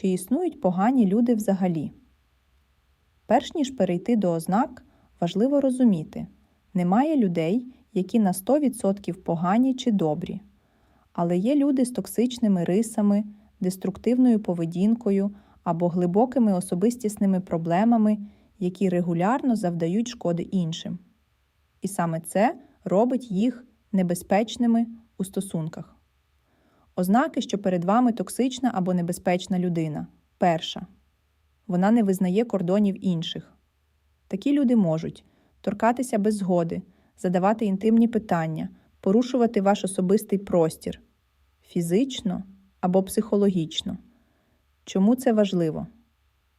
Чи існують погані люди взагалі? Перш ніж перейти до ознак, важливо розуміти, немає людей, які на 100% погані чи добрі. Але є люди з токсичними рисами, деструктивною поведінкою або глибокими особистісними проблемами, які регулярно завдають шкоди іншим. І саме це робить їх небезпечними у стосунках. Ознаки, що перед вами токсична або небезпечна людина. Перша. Вона не визнає кордонів інших. Такі люди можуть торкатися без згоди, задавати інтимні питання, порушувати ваш особистий простір фізично або психологічно. Чому це важливо?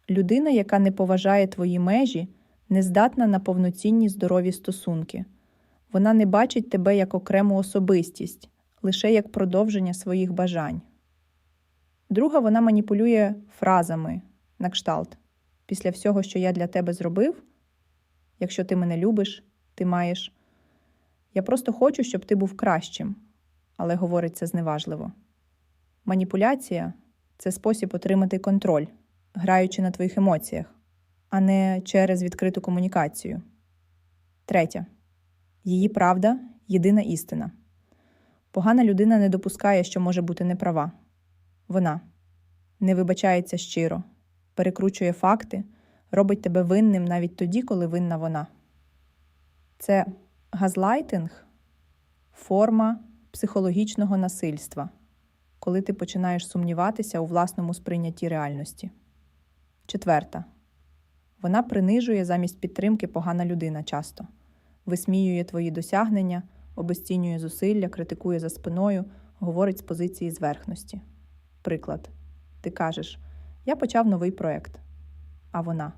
Людина, яка не поважає твої межі, не здатна на повноцінні здорові стосунки. Вона не бачить тебе як окрему особистість, лише як продовження своїх бажань. Друга, вона маніпулює фразами на кшталт. Після всього, що я для тебе зробив, якщо ти мене любиш, ти маєш. Я просто хочу, щоб ти був кращим, але говорить це зневажливо. Маніпуляція це спосіб отримати контроль, граючи на твоїх емоціях, а не через відкриту комунікацію. Третя. Її правда єдина істина. Погана людина не допускає, що може бути неправа. Вона не вибачається щиро, перекручує факти, робить тебе винним навіть тоді, коли винна вона. Це газлайтинг форма психологічного насильства, коли ти починаєш сумніватися у власному сприйнятті реальності. Четверта. Вона принижує замість підтримки погана людина часто, висміює твої досягнення, обесцінює зусилля, критикує за спиною, говорить з позиції зверхності. Приклад. Ти кажеш: Я почав новий проект. А вона.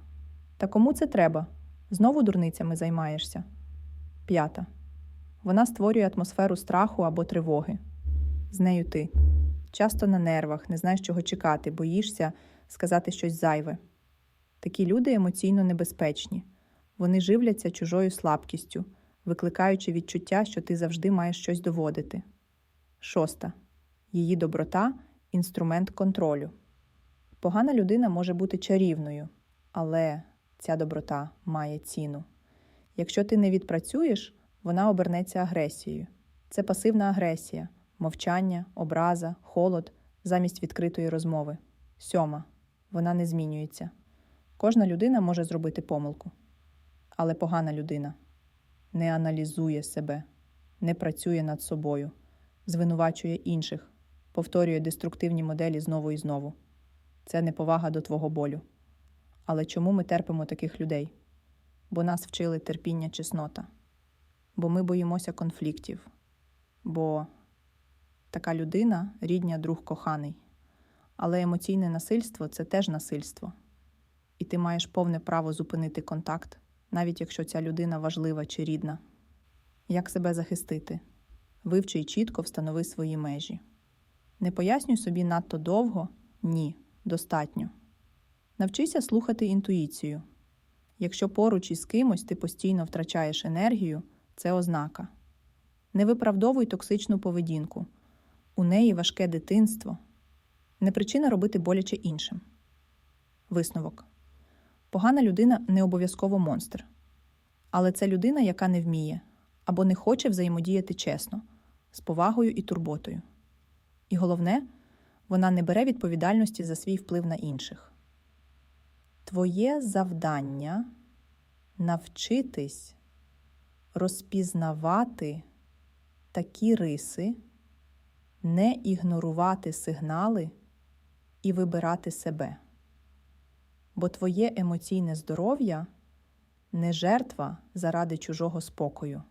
Та кому це треба? Знову дурницями займаєшся. П'ята. Вона створює атмосферу страху або тривоги. З нею ти. Часто на нервах, не знаєш, чого чекати, боїшся сказати щось зайве. Такі люди емоційно небезпечні. Вони живляться чужою слабкістю, викликаючи відчуття, що ти завжди маєш щось доводити. Шоста. Її доброта інструмент контролю. Погана людина може бути чарівною, але ця доброта має ціну. Якщо ти не відпрацюєш, вона обернеться агресією. Це пасивна агресія, мовчання, образа, холод замість відкритої розмови. Сьома. Вона не змінюється. Кожна людина може зробити помилку. Але погана людина не аналізує себе, не працює над собою, звинувачує інших, повторює деструктивні моделі знову і знову. Це неповага до твого болю. Але чому ми терпимо таких людей? Бо нас вчили терпіння чеснота, бо ми боїмося конфліктів, бо така людина рідня друг коханий. Але емоційне насильство це теж насильство. І ти маєш повне право зупинити контакт, навіть якщо ця людина важлива чи рідна. Як себе захистити? Вивчи і чітко встанови свої межі. Не пояснюй собі надто довго ні, достатньо. Навчися слухати інтуїцію. Якщо поруч із кимось ти постійно втрачаєш енергію, це ознака. Не виправдовуй токсичну поведінку. У неї важке дитинство. Не причина робити боляче іншим. Висновок. Погана людина не обов'язково монстр. Але це людина, яка не вміє або не хоче взаємодіяти чесно, з повагою і турботою. І головне, вона не бере відповідальності за свій вплив на інших. Твоє завдання навчитись розпізнавати такі риси, не ігнорувати сигнали і вибирати себе. Бо твоє емоційне здоров'я не жертва заради чужого спокою.